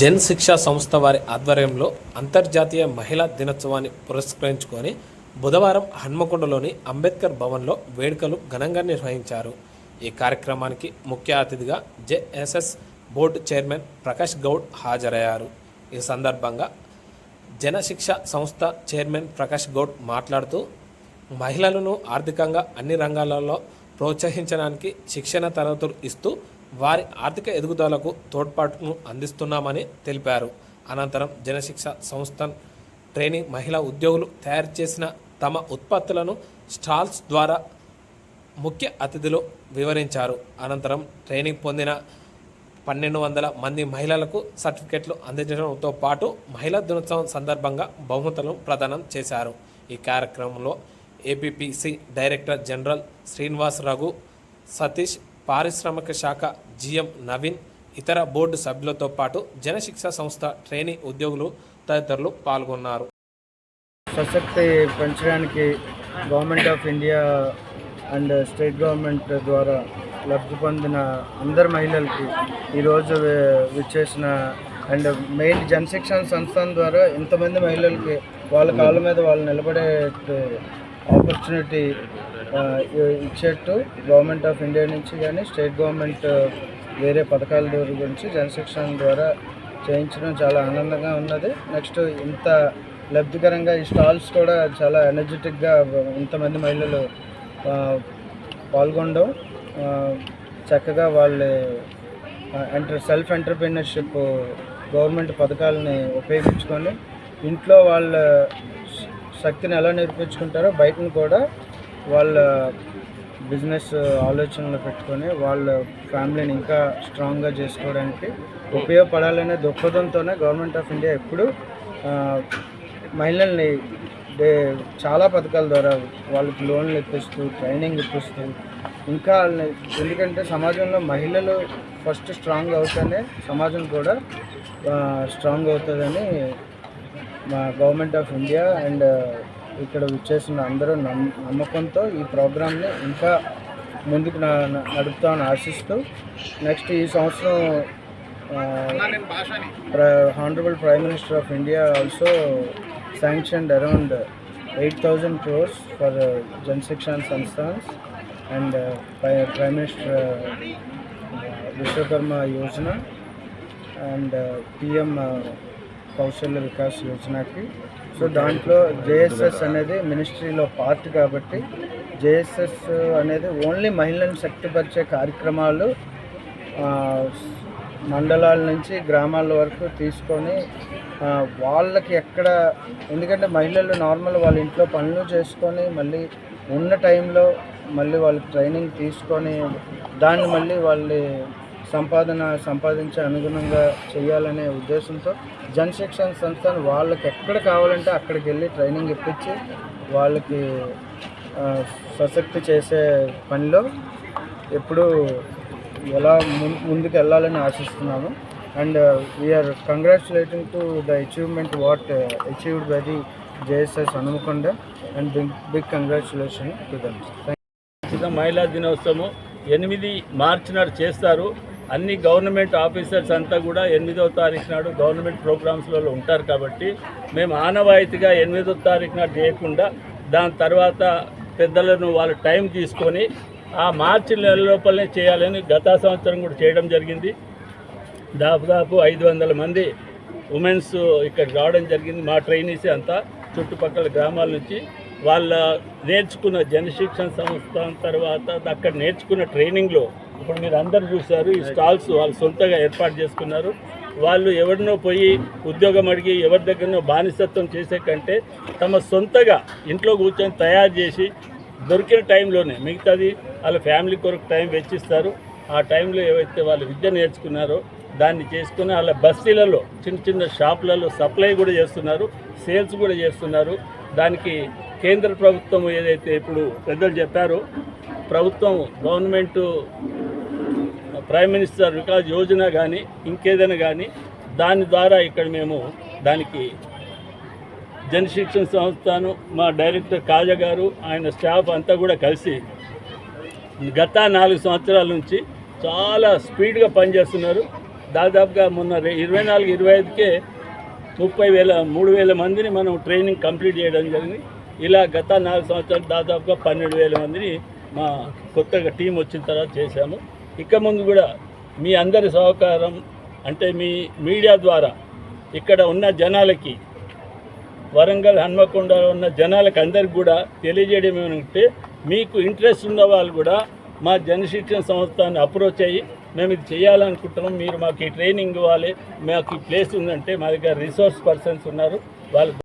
జన్ శిక్షా సంస్థ వారి ఆధ్వర్యంలో అంతర్జాతీయ మహిళా దినోత్సవాన్ని పురస్కరించుకొని బుధవారం హన్మకొండలోని అంబేద్కర్ భవన్లో వేడుకలు ఘనంగా నిర్వహించారు. ఈ కార్యక్రమానికి ముఖ్య అతిథిగా JSS board chairman Prakash Goud హాజరయ్యారు. ఈ సందర్భంగా జనశిక్ష సంస్థ చైర్మన్ ప్రకాష్ గౌడ్ మాట్లాడుతూ మహిళలను ఆర్థికంగా అన్ని రంగాలలో ప్రోత్సహించడానికి శిక్షణ తరగతులు ఇస్తూ వారి ఆర్థిక ఎదుగుదలకు తోడ్పాటును అందిస్తున్నామని తెలిపారు. అనంతరం జనశిక్ష సంస్థ ట్రైనింగ్ మహిళా ఉద్యోగులు తయారు చేసిన తమ ఉత్పత్తులను స్టాల్స్ ద్వారా ముఖ్య అతిథులు వివరించారు. అనంతరం ట్రైనింగ్ పొందిన పన్నెండు వందల మంది మహిళలకు సర్టిఫికెట్లు అందించడంతో పాటు మహిళా దినోత్సవం సందర్భంగా బహుమతులను ప్రదానం చేశారు. ఈ కార్యక్రమంలో APPC director general Srinivas Raghu Satish పారిశ్రామిక శాఖ జిఎం నవీన్ ఇతర బోర్డు సభ్యులతో పాటు జనశిక్ష సంస్థ ట్రైనీ ఉద్యోగులు తదితరులు పాల్గొన్నారు. సశక్తి పెంచడానికి government of India and state government ద్వారా లబ్ధి పొందిన అందరు మహిళలకి ఈరోజు విచ్చేసిన అండ్ మెయిన్ జనశిక్షణ సంస్థ ద్వారా ఇంతమంది మహిళలకి వాళ్ళ కాళ్ళ మీద వాళ్ళు నిలబడే ఆపర్చునిటీ ఇచ్చేట్టు గవర్నమెంట్ ఆఫ్ ఇండియా నుంచి కానీ స్టేట్ గవర్నమెంట్ వేరే పథకాల గురించి జనశిక్షణ ద్వారా చేయించడం చాలా ఆనందంగా ఉన్నది. నెక్స్ట్ ఇంత లబ్ధికరంగా ఈ స్టాల్స్ కూడా చాలా ఎనర్జెటిక్గా ఇంతమంది మహిళలు పాల్గొనడం చక్కగా వాళ్ళ ఎంటర్ సెల్ఫ్ ఎంటర్ప్రీనర్షిప్ గవర్నమెంట్ పథకాలని ఉపయోగించుకొని ఇంట్లో వాళ్ళ శక్తిని ఎలా నేర్పించుకుంటారో బయటను కూడా వాళ్ళ బిజినెస్ ఆలోచనలు పెట్టుకొని వాళ్ళ ఫ్యామిలీని ఇంకా స్ట్రాంగ్గా చేసుకోవడానికి ఉపయోగపడాలనే దృక్పథంతోనే గవర్నమెంట్ ఆఫ్ ఇండియా ఎప్పుడు మహిళల్ని చాలా పథకాల ద్వారా వాళ్ళకి లోన్లు ఇప్పిస్తూ ట్రైనింగ్ ఇప్పిస్తూ ఇంకా వాళ్ళని ఎందుకంటే సమాజంలో మహిళలు ఫస్ట్ స్ట్రాంగ్ అవుతేనే సమాజం కూడా స్ట్రాంగ్ అవుతుందని మా గవర్నమెంట్ ఆఫ్ ఇండియా అండ్ ఇక్కడ విచ్చేసిన అందరూ నమ్ నమ్మకంతో ఈ ప్రోగ్రామ్ని ఇంకా ముందుకు నడుపుతామని ఆశిస్తూ నెక్స్ట్ ఈ సంవత్సరం honourable prime minister of India also sanctioned around eight thousand crores for Janshikshan Sansthans and prime minister Vishwakarma Yojana and PM Kaushalya Vikas యోజనకి. సో దాంట్లో జేఎస్ఎస్ అనేది మినిస్ట్రీలో పార్ట్ కాబట్టి జేఎస్ఎస్ అనేది ఓన్లీ మహిళలను శక్తిపరిచే కార్యక్రమాలు మండలాల నుంచి గ్రామాల వరకు తీసుకొని వాళ్ళకి ఎక్కడ ఎందుకంటే మహిళలు నార్మల్ వాళ్ళ ఇంట్లో పనులు చేసుకొని మళ్ళీ ఉన్న టైంలో మళ్ళీ వాళ్ళకి ట్రైనింగ్ తీసుకొని దాన్ని మళ్ళీ వాళ్ళు సంపాదన సంపాదించే అనుగుణంగా చేయాలనే ఉద్దేశంతో జనశిక్షణ సంస్థను వాళ్ళకి ఎక్కడ కావాలంటే అక్కడికి వెళ్ళి ట్రైనింగ్ ఇప్పించి వాళ్ళకి సశక్తి చేసే పనిలో ఎప్పుడు ఎలా ముం- ముందుకు వెళ్ళాలని ఆశిస్తున్నాము. And we are congratulating to the achievement what achieved by the JSS Hanumakonda and big big congratulation to them. మహిళా దినోత్సవం ఎనిమిది మార్చి నాడు చేస్తారు. అన్ని గవర్నమెంట్ ఆఫీసర్స్ అంతా కూడా ఎనిమిదవ తారీఖు నాడు గవర్నమెంట్ ప్రోగ్రామ్స్లలో ఉంటారు కాబట్టి మేము ఆనవాయితీగా ఎనిమిదో తారీఖు నాడు చేయకుండా దాని తర్వాత పెద్దలను వాళ్ళ టైం తీసుకొని ఆ మార్చి నెల లోపలనే చేయాలని గత సంవత్సరం కూడా చేయడం జరిగింది. దాదాపు ఐదు వందల మంది ఉమెన్స్ ఇక్కడ రావడం జరిగింది మా ట్రైనీసే అంతా చుట్టుపక్కల గ్రామాల నుంచి. వాళ్ళ నేర్చుకున్న జనశిక్షణ సంస్థ తర్వాత అక్కడ నేర్చుకున్న ట్రైనింగ్లో ఇప్పుడు మీరు అందరు చూశారు ఈ స్టాల్స్ వాళ్ళు సొంతగా ఏర్పాటు చేసుకున్నారు. వాళ్ళు ఎవరినో పోయి ఉద్యోగం అడిగి ఎవరి దగ్గరనో బానిసత్వం చేసే కంటే తమ సొంతగా ఇంట్లో కూర్చొని తయారు చేసి దొరికిన టైంలోనే మిగతాది వాళ్ళ ఫ్యామిలీ కొరకు టైం వెచ్చిస్తారు. ఆ టైంలో ఏవైతే వాళ్ళు విద్య నేర్చుకున్నారో దాన్ని చేసుకుని వాళ్ళ బస్తీలలో చిన్న చిన్న షాపులలో సప్లై కూడా చేస్తున్నారు సేల్స్ కూడా చేస్తున్నారు. దానికి కేంద్ర ప్రభుత్వం ఏదైతే ఇప్పుడు పెద్దలు చెప్పారో ప్రభుత్వం government prime minister Vikas Yojana కానీ ఇంకేదైనా కానీ దాని ద్వారా ఇక్కడ మేము దానికి జనశిక్షణ సంస్థను మా డైరెక్టర్ కాజా గారు ఆయన స్టాఫ్ అంతా కూడా కలిసి గత నాలుగు సంవత్సరాల నుంచి చాలా స్పీడ్గా పనిచేస్తున్నారు. దాదాపుగా మొన్న ఇరవై నాలుగు ఇరవై ఐదుకే ముప్పై వేల మూడు వేల మందిని మనం ట్రైనింగ్ కంప్లీట్ చేయడం జరిగింది. ఇలా గత నాలుగు సంవత్సరాలు దాదాపుగా పన్నెండు వేల మందిని మా కొత్తగా టీం వచ్చిన తర్వాత చేశాము. ఇక ముందు కూడా మీ అందరి సహకారం అంటే మీ మీడియా ద్వారా ఇక్కడ ఉన్న జనాలకి వరంగల్ హన్మకొండలో ఉన్న జనాలకి అందరికి కూడా తెలియజేయడం ఏమంటే మీకు ఇంట్రెస్ట్ ఉన్న వాళ్ళు కూడా మా జనశిక్షణ సంస్థని అప్రోచ్ అయ్యి మేము ఇది చేయాలనుకుంటున్నాం మీరు మాకు ఈ ట్రైనింగ్ ఇవ్వాలి మాకు ఈ ప్లేస్ ఉందంటే మా దగ్గర రిసోర్స్ పర్సన్స్ ఉన్నారు వాళ్ళు